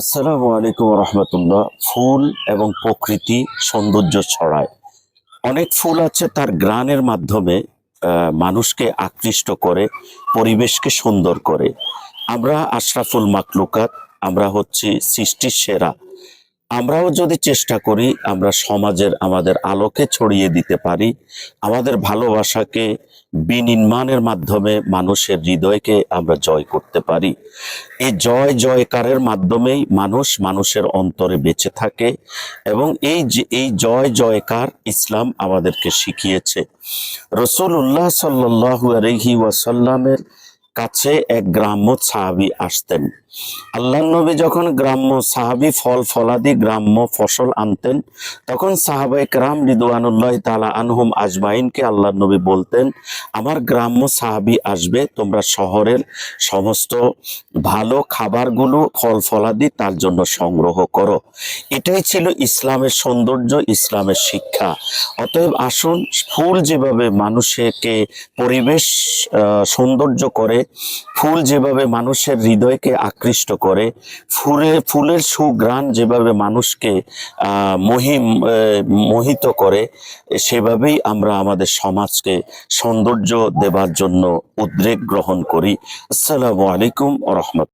আসসালামু আলাইকুম রহমতুল্লাহ ফুল এবং প্রকৃতি সৌন্দর্য ছড়ায়। অনেক ফুল আছে তার গ্রানের মাধ্যমে মানুষকে আকৃষ্ট করে, পরিবেশকে সুন্দর করে। আমরা আশরাফুল মাকলুকাত আমরা হচ্ছি সৃষ্টির সেরা। আমরাও যদি চেষ্টা করি, আমরা সমাজের, আমাদের আলোকে ছড়িয়ে দিতে পারি, আমাদের ভালোবাসাকে বিনির্মাণের মাধ্যমে মানুষের হৃদয়কে আমরা জয় করতে পারি। এই জয় জয়কারের মাধ্যমেই মানুষ মানুষের অন্তরে বেঁচে থাকে এবং এই যে, এই জয় জয়কার ইসলাম আমাদেরকে শিখিয়েছে। রসুল্লাহ সাল্লাহ আলহি ওয়াসাল্লামের কাছে এক গ্রাম্য সাহাবি আসতেন। আল্লাহ নবী যখন গ্রাম্য সাহাবি ফল ফলাদি গ্রাম্য ফসল আনতেন, তখন সাহাবাই রাম রিদওয়ানুল্লাহ তালা আনহুম আজমাইনকে আল্লাহ নবী বলতেন, আমার গ্রাম্য সাহাবি আসবে, তোমরা শহরের সমস্ত ভালো খাবারগুলো ফল ফলাদি তার জন্য সংগ্রহ করো। এটাই ছিল ইসলামের সৌন্দর্য, ইসলামের শিক্ষা। অতএব আসুন, ফুল যেভাবে মানুষকে পরিবেশ সৌন্দর্য করে ফুল যেভাবে মানুষের হৃদয়কে আকৃষ্ট করে, ফুলে, ফুলের সুগ্রাণ যেভাবে মানুষকে মহিম মোহিত করে, সেভাবেই আমরা আমাদের সমাজকে সৌন্দর্য দেবার জন্য উদ্রেক গ্রহণ করি। আসসালামু আলাইকুম রহমত